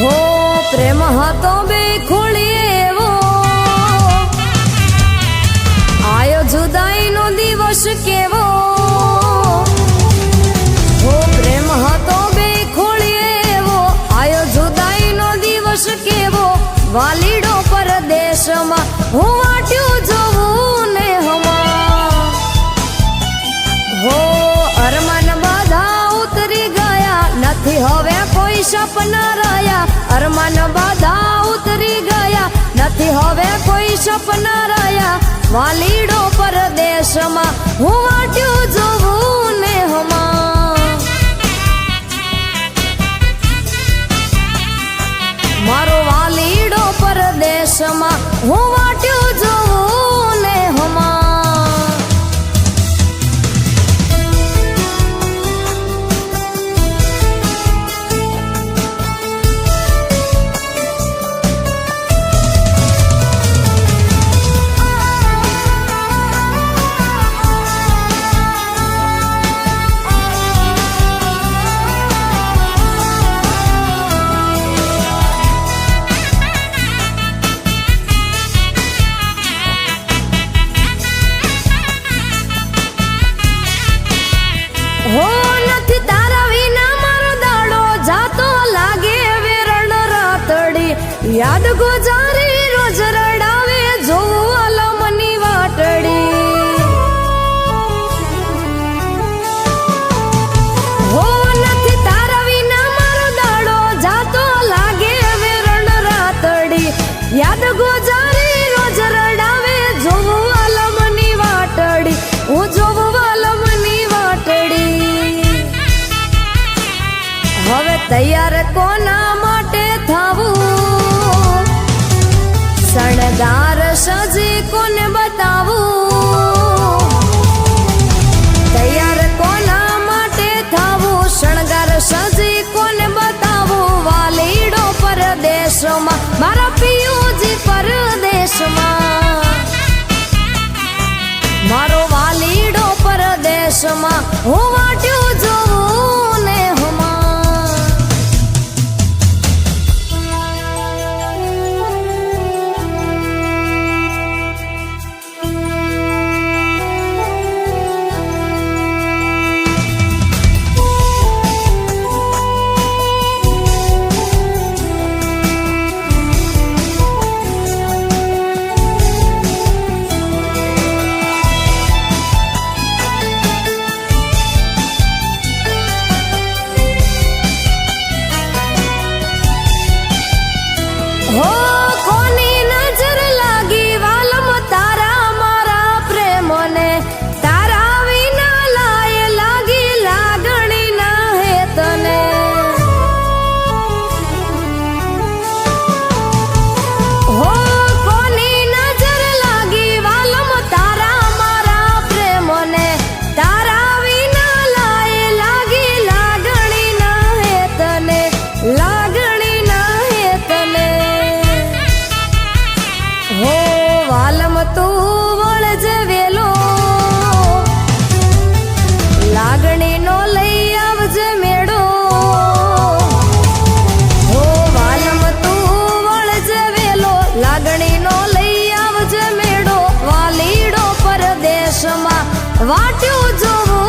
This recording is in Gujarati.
હો, પ્રેમ હતો બે ખોળી એવો. આયો જુદાઈ નો દિવસ કેવો. હો, પ્રેમ હતો બે ખોળી આયો જુદાઈ દિવસ કેવો. વાલીડો પરદેશમાં હું વાટ્યું જોવું ને હમા હો, અરમાન બાધા ઉતરી ગયા. નથી હવે કોઈ સપના સપના રહ્યા. વાલીડો પરદેશમાં હું యాదగు દેશોમાં મારા પિયુજી પરદેશમાં. મારો વાલીડો પરદેશમાં હું વાટ્યું adorable